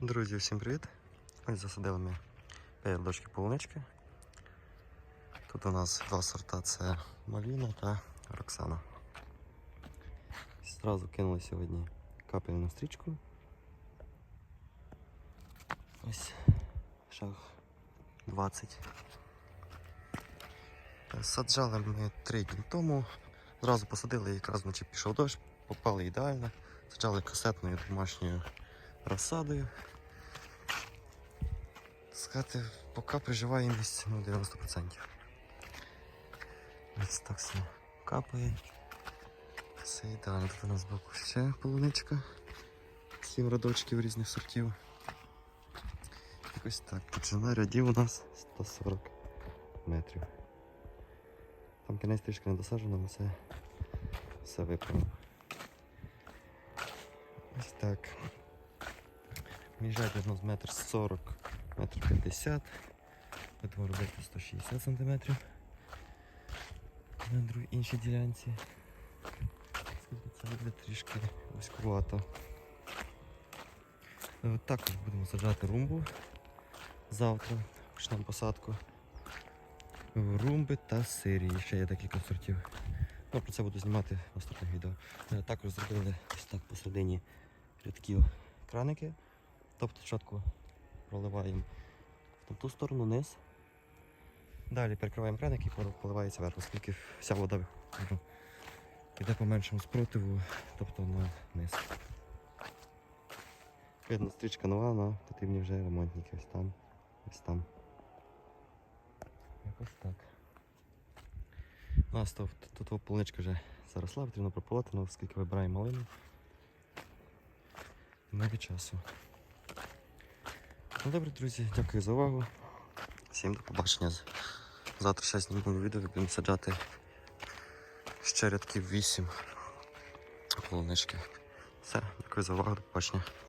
Друзі, всім привіт! Ось засадили ми 5 дочки полунички. Тут у нас два сорта це Маліна та Роксана. Зразу кинули сьогодні капельну стрічку. Ось шаг 20. Саджали ми 3 дні тому. Зразу посадили, якраз вночі пішов дощ, попали ідеально. Саджали касетною домашньою розсадою. Сказати, поки приживаємість ну, 90%. Ось так все капає. Все ідеально. Тут у нас збоку ще полуничка. Сім родочків різних сортів. Якось так. Довжина рядів у нас 140 метрів. Там кінець трішки не досаджено, але все, все виправимо. Ось так. Міжать у нас метр 40, метр 50. Будемо робити 160 см. На другій іншій ділянці. Це буде трішки вузькувато. Також будемо саджати румбу завтра. Почнемо посадку. Румби та сирії. Ще є декілька сортів. Ну, про це буду знімати в наступних відео. Також зробили ось так посередині рядків краники. Тобто спочатку проливаємо в ту сторону низ. Далі перекриваємо краник і поливається вверх, оскільки вся вода ну, йде по меншому спротиву, тобто на низ. Видно, стрічка нова, але потрібні вже ремонтники. Ось там, ось там. Якось так. У нас тут, тут, полуничка вже заросла, потрібно прополоти, але оскільки вибираємо малину. Немає часу. Ну добре, друзі, дякую за увагу. Всім до побачення. Завтра ще знімемо відео, як будемо саджати ще рядків 8 полунички. Все, дякую за увагу, до побачення.